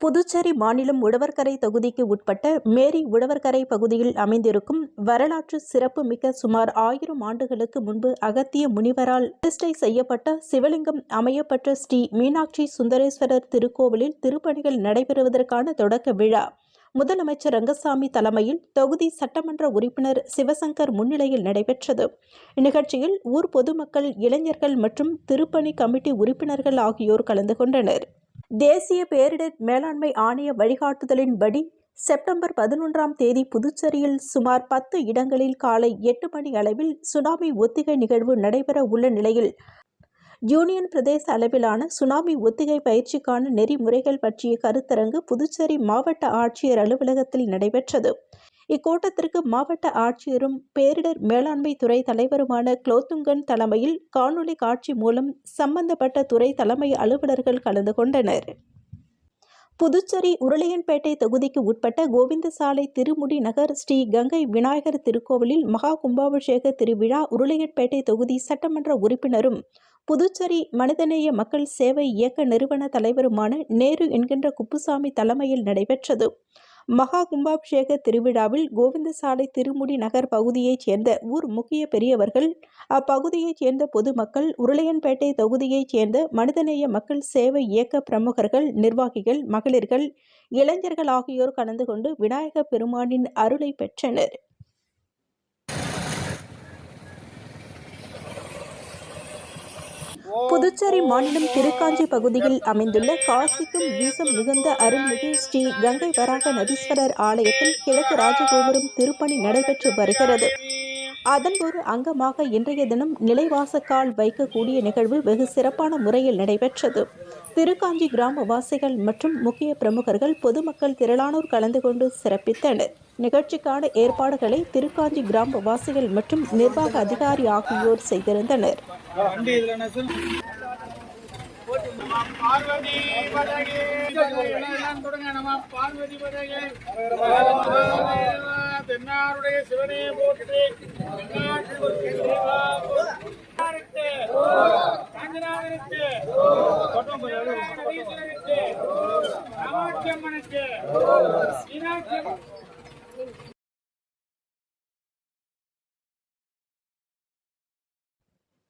புதுச்சேரி மாநிலம் உழவர்கரை தொகுதிக்கு உட்பட்ட மேரி உழவர்கரை பகுதியில் அமைந்திருக்கும் வரலாற்று சிறப்பு மிக்க சுமார் ஆயிரம் ஆண்டுகளுக்கு முன்பு அகத்திய முனிவரால் பிரதிஷ்டை செய்யப்பட்ட சிவலிங்கம் அமையப்பட்ட ஸ்ரீ மீனாட்சி சுந்தரேஸ்வரர் திருக்கோவிலில் திருப்பணிகள் நடைபெறுவதற்கான தொடக்க விழா. முதலமைச்சர் ரங்கசாமி தலைமையில் தொகுதி சட்டமன்ற உறுப்பினர் சிவசங்கர் முன்னிலையில் நடைபெற்றது. இந்நிகழ்ச்சியில் ஊர் பொதுமக்கள் இளைஞர்கள் மற்றும் திருப்பணி கமிட்டி உறுப்பினர்கள் ஆகியோர் கலந்து கொண்டனர். தேசிய பேரிடர் மேலாண்மை ஆணைய வழிகாட்டுதலின்படி செப்டம்பர் பதினொன்றாம் தேதி புதுச்சேரியில் சுமார் பத்து இடங்களில் காலை எட்டு மணி அளவில் சுனாமி ஒத்திகை நிகழ்வு நடைபெற உள்ள நிலையில் யூனியன் பிரதேச அளவிலான சுனாமி ஒத்திகை பயிற்சிக்கான நெறிமுறைகள் பற்றிய கருத்தரங்கு புதுச்சேரி மாவட்ட ஆட்சியர் அலுவலகத்தில் நடைபெற்றது. இக்கூட்டத்திற்கு மாவட்ட ஆட்சியரும் பேரிடர் மேலாண்மை துறை தலைவருமான குலோத்துங்கன் தலைமையில் காணொலி காட்சி மூலம் சம்பந்தப்பட்ட துறை தலைமை அலுவலர்கள் கலந்து கொண்டனர். புதுச்சேரி உருளையன்பேட்டை தொகுதிக்கு உட்பட்ட கோவிந்தசாலை திருமுடி நகர் ஸ்ரீ கங்கை விநாயகர் திருக்கோவிலில் மகா கும்பாபிஷேக திருவிழா உருளையன்பேட்டை தொகுதி சட்டமன்ற உறுப்பினரும் புதுச்சேரி மனிதநேய மக்கள் சேவை இயக்க நிறுவன தலைவருமான நேரு என்கின்ற குப்புசாமி தலைமையில் நடைபெற்றது. மகா கும்பாபிஷேக திருவிழாவில் கோவிந்தசாலை திருமுடி நகர் பகுதியைச் சேர்ந்த ஊர் முக்கிய பெரியவர்கள் அப்பகுதியைச் சேர்ந்த பொதுமக்கள் உருளையன்பேட்டை தொகுதியைச் சேர்ந்த மனிதநேய மக்கள் சேவை இயக்க பிரமுகர்கள் நிர்வாகிகள் மகளிர்கள் இளைஞர்கள் ஆகியோர் கலந்து கொண்டு விநாயக பெருமானின் அருளை பெற்றனர். புதுச்சேரி மாநிலம் திருக்காஞ்சி பகுதியில் அமைந்துள்ள காசிக்கும் வீசம் மிகுந்த அருள்மிகு ஸ்ரீ கங்கை வராக நதீஸ்வரர் ஆலயத்தில் கிழக்கு ராஜகோபுரம் திருப்பணி நடைபெற்று வருகிறது. அதன் ஒரு அங்கமாக இன்றைய தினம் நிலைவாசக்கால் வைக்கக்கூடிய நிகழ்வு வெகு சிறப்பான முறையில் நடைபெற்றது. திருக்காஞ்சி கிராமவாசிகள் மற்றும் முக்கிய பிரமுகர்கள் பொதுமக்கள் திரளானோர் கலந்து கொண்டு சிறப்பித்தனர். நிகழ்ச்சிக்கான ஏற்பாடுகளை திருக்காஞ்சி கிராமவாசிகள் மற்றும் நிர்வாக அதிகாரி ஆகியோர் செய்திருந்தனர். தென்னாருடைய சிவனே போற்றி தென்னாட்டு தேவா போற்றி. அம்மனுக்கு மீனாட்சி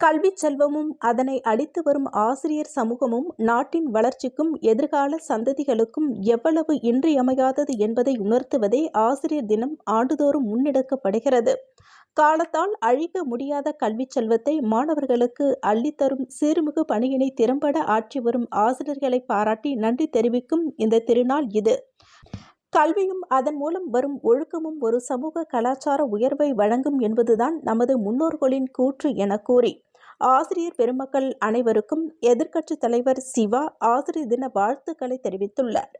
கல்வி கல்விச் செல்வமும் அதனை அளித்து வரும் ஆசிரியர் சமூகமும் நாட்டின் வளர்ச்சிக்கும் எதிர்கால சந்ததிகளுக்கும் எவ்வளவு இன்றியமையாதது என்பதை உணர்த்துவதே ஆசிரியர் தினம் ஆண்டுதோறும் முன்னெடுக்கப்படுகிறது. காலத்தால் அழிக்க முடியாத கல்விச் செல்வத்தை மாணவர்களுக்கு அள்ளித்தரும் சீர்மிகு பணியினை திறம்பட ஆற்றி வரும் ஆசிரியர்களை பாராட்டி நன்றி தெரிவிக்கும் இந்த திருநாள் இது. கல்வியும் அதன் மூலம் வரும் ஒழுக்கமும் ஒரு சமூக கலாச்சார உயர்வை வழங்கும் என்பதுதான் நமது முன்னோர்களின் கூற்று என கூறி ஆசிரியர் பெருமக்கள் அனைவருக்கும் எதிர்க்கட்சித் தலைவர் சிவா ஆசிரியர் தின வாழ்த்துக்களை தெரிவித்துள்ளார்.